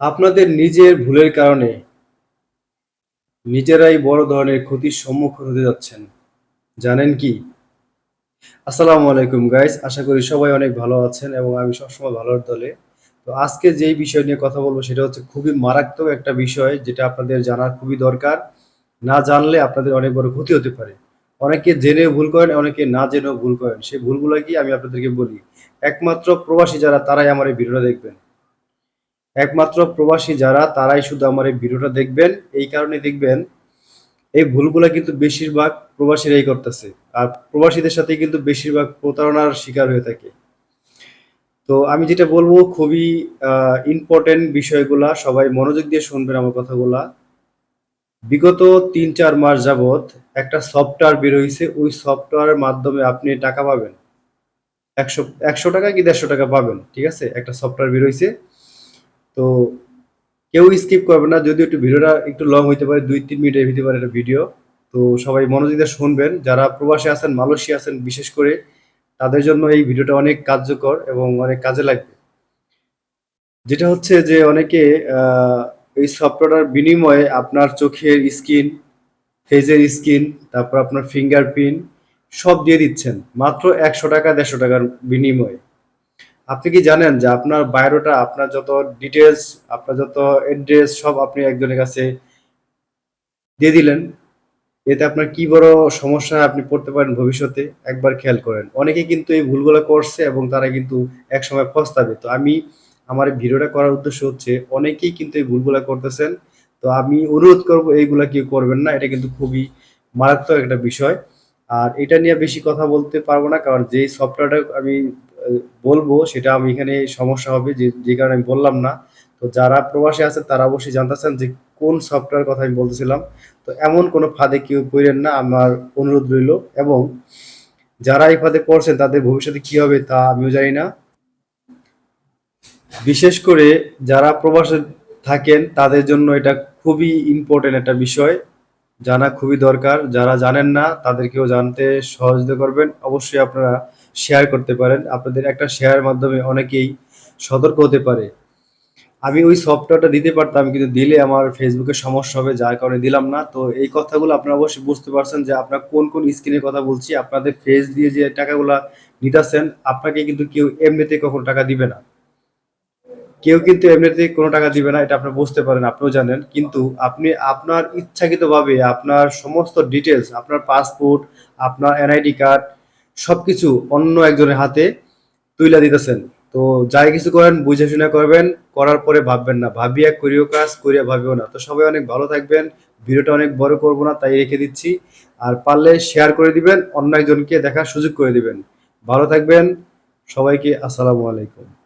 আপনাদের নিজের ভুলের কারণে নিজেরাই বড় ধরনের ক্ষতির সম্মুখীন হতে যাচ্ছেন। জানেন কি? আসসালামু আলাইকুম গাইস আশা করি সবাই অনেক ভালো আছেন এবং আমি সবসময় ভালোর দলে। তো আজকে যেই বিষয় নিয়ে কথা বলব সেটা হচ্ছে খুবই মারাত্মক একটা বিষয়, যেটা আপনাদের জানা খুবই দরকার। না জানলে আপনাদের অনেক বড় ক্ষতি হতে পারে। অনেকে জেনে ভুল করেন, অনেকে না জেনেও ভুল করেন। সেই ভুলগুলো কি আমি আপনাদেরকে বলি? একমাত্র প্রবাসী যারা, তারাই আমার এই ভিডিওটা দেখবেন। একমাত্র প্রবাসী যারা, তারাই শুধু আমার এই ভিডিওটা দেখবেন। এই কারণে দেখবেন, এই ভুলগুলা কিন্তু বেশিরভাগ প্রবাসীরাই করতেছে। আর প্রবাসীদের সাথে কিন্তু বেশিরভাগ প্রতারণার শিকার হয়ে থাকে। তো আমি যেটা বলব, খুবই ইম্পর্টেন্ট বিষয়গুলা, সবাই মনোযোগ দিয়ে শুনবেন আমার কথাগুলা। বিগত তিন চার মাস যাবত একটা সফটওয়্যার বের হয়েছে ওই সফটওয়্যারের মাধ্যমে আপনি টাকা পাবেন। একশো একশো টাকা কি দেড়শো টাকা পাবেন, ঠিক আছে? একটা সফটওয়্যার বের হয়েছে তো কেউ স্কিপ করবে না, যদিও একটু ভিডিওটা একটু লং হইতে পারে, দুই তিন মিনিটের হইতে পারে একটা ভিডিও তো সবাই মনোযোগ শুনবেন, যারা প্রবাসে আছেন, মালয়েশিয়া আছেন, বিশেষ করে তাদের জন্য এই ভিডিওটা অনেক কার্যকর এবং অনেক কাজে লাগবে। যেটা হচ্ছে যে অনেকে এই সফটওয়্যার বিনিময়ে আপনার চোখের স্কিন ফেজের স্কিন তারপর আপনার ফিঙ্গারপ্রিন্ট সব দিয়ে দিচ্ছেন, মাত্র একশো টাকা, দেড়শো টাকার বিনিময়ে। আপনি কি জানেন যে আপনার বায়োডাটা আপনার যত ডিটেলস আপনার যত অ্যাড্রেস সব আপনি একজনের কাছে দিয়ে দিলেন। এতে আপনার কি বড় সমস্যা আপনি পড়তে পারেন ভবিষ্যতে? একবার খেয়াল করেন। অনেকে কিন্তু এই ভুলগুলো করছে এবং তারা কিন্তু একসময় পস্তাবে। তো আমি, আমার ভিডিওটা করার উদ্দেশ্য হচ্ছে, অনেকেই কিন্তু এই ভুলগুলো করতেছেন। তো আমি অনুরোধ করব, এইগুলা কেউ করবেন না। এটা কিন্তু খুবই মারাত্মক একটা বিষয়। আর এটা নিয়ে বেশি কথা বলতে পারব না, কারণ যেই সফটওয়্যারটা আমি বলব, সেটা আমি এখানে সমস্যা হবে, যে কারণে আমি বললাম না। তো যারা প্রবাসী আছেন তারা অবশ্যই জানতেছেন যে, কোন সফটওয়্যার কথা আমি বলতেছিলাম। তো এমন কোনো ফাঁদে কেউ পড়েন না, আমার অনুরোধ রইল। এবং যারা এই ফাঁদে পড়ছেন, তাদের ভবিষ্যতে কি হবে তা আমিও জানি না। বিশেষ করে যারা প্রবাসে থাকেন, তাদের জন্য এটা খুবই ইম্পর্টেন্ট একটা বিষয়। জানা খুবই দরকার। যারা জানেন না, তাদেরকেও জানতে সহযোগিতা করবেন। অবশ্যই আপনারা শেয়ার করতে পারেন। আপনাদের একটা শেয়ারের মাধ্যমে অনেকেই সতর্ক হতে পারে। আমি ওই সফটওয়্যারটা দিতে পারতাম, কিন্তু দিলে আমার ফেসবুকে সমস্যা হবে, যার কারণে দিলাম না। তো এই কথাগুলো আপনারা অবশ্যই বুঝতে পারছেন যে আপনার কোন কোন স্কিনের কথা বলছি। আপনাদের ফেস দিয়ে যে টাকাগুলা নিতেছেন, আপনাকে কিন্তু কেউ এমনিতে কখনো টাকা দিবে না। কেউ কিন্তু এমনিতে কোনো টাকা দিবে না, এটা আপনি বুঝতে পারেন, আপনিও জানেন। কিন্তু আপনি আপনার ইচ্ছাকৃতভাবে আপনার সমস্ত ডিটেলস আপনার পাসপোর্ট আপনার এনআইডি কার্ড সবকিছু অন্য একজনের হাতে তুইলা দিতেছেন। তো যাই কিছু করেন, বুঝে শুনে করবেন, করার পরে ভাববেন না। ভাবিয়া করিও কাজ, করিয়া ভাবিও না। তো সবাই অনেক ভালো থাকবেন। ভিডিওটা অনেক বড় করব না, তাই রেখে দিচ্ছি। আর পারলে শেয়ার করে দিবেন, অন্য একজনকে দেখার সুযোগ করে দিবেন। ভালো থাকবেন। সবাইকে আসসালামু আলাইকুম।